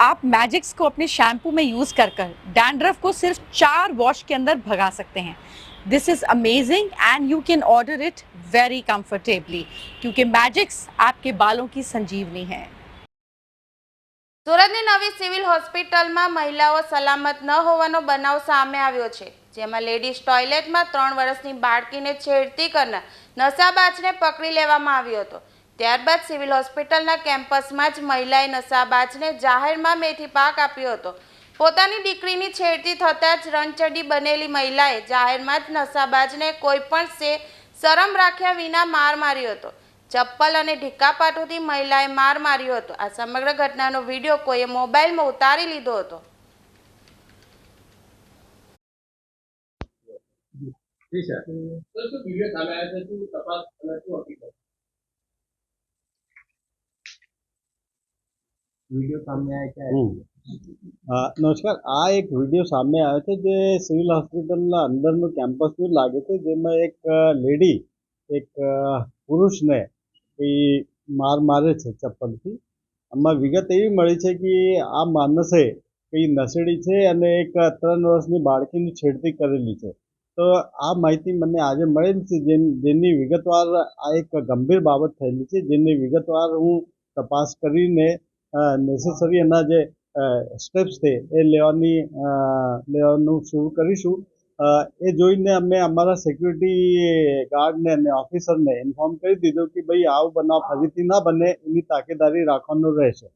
आप मैजिक्स को अपने शैम्पू में यूज़ कर कर डैंड्रफ को सिर्फ चार वॉश के अंदर भगा सकते हैं this is amazing and you can order it very comfortably क्योंकि मैजिक्स आपके बालों की संजीवनी है સુરતની નવી સિવિલ હોસ્પિટલમાં મહિલાઓ સલામત ન હોવાનો બનાવ સામે આવ્યો છે જેમાં લેડીઝ ટોયલેટમાં ત્રણ વર્ષની બાળકીને છેડતી કરનાર નશાબાજને પકડી લેવામાં આવ્યો હતો ત્યારબાદ સિવિલ હોસ્પિટલના કેમ્પસમાં જ મહિલાએ નશાબાજને જાહેરમાં મેથી પાક આપ્યો હતો. પોતાની દીકરીની છેડતી થતાં જ રણચડી બનેલી મહિલાએ જાહેરમાં જ નશાબાજને કોઈ પણ સે શરમ રાખ્યા વિના માર માર્યો હતો. ચપ્પલ અને ઢીકાપાટુથી મહિલાએ માર માર્યો હતો. આ સમગ્ર ઘટનાનો વીડિયો કોઈએ મોબાઈલમાં ઉતારી લીધો હતો. જી સર તો વીડિયો સામે આવ્યો છે. તપાસ અને શું હકીકત વીડિયો સામે આવ્યા નમસ્કાર. આ એક વીડિયો સામે આવ્યો છે જે સિવિલ હોસ્પિટલના અંદરનું કેમ્પસનું લાગે છે, જેમાં એક લેડી, એક પુરુષને કોઈ માર મારે છે ચપ્પલથી. આમાં વિગત એવી મળી છે કે આ માનસે કંઈ નસેડી છે અને એક ત્રણ વર્ષની બાળકીની છેડતી કરેલી છે. તો આ માહિતી મને આજે મળી છે જેની વિગતવાર આ એક ગંભીર બાબત થયેલી છે, જેની વિગતવાર હું તપાસ કરીને નેસેસરી એના જે સ્ટેપ્સ છે, એ લેવાની લેવાનું શરૂ કરીશું. એ જોઈને અમે અમારા સિક્યુરિટી ગાર્ડને અને ઓફિસરને ઇન્ફોર્મ કરી દીધું કે ભાઈ આવું બનાવ ફરીથી ના બને, એની તાકેદારી રાખવાનું રહેશે.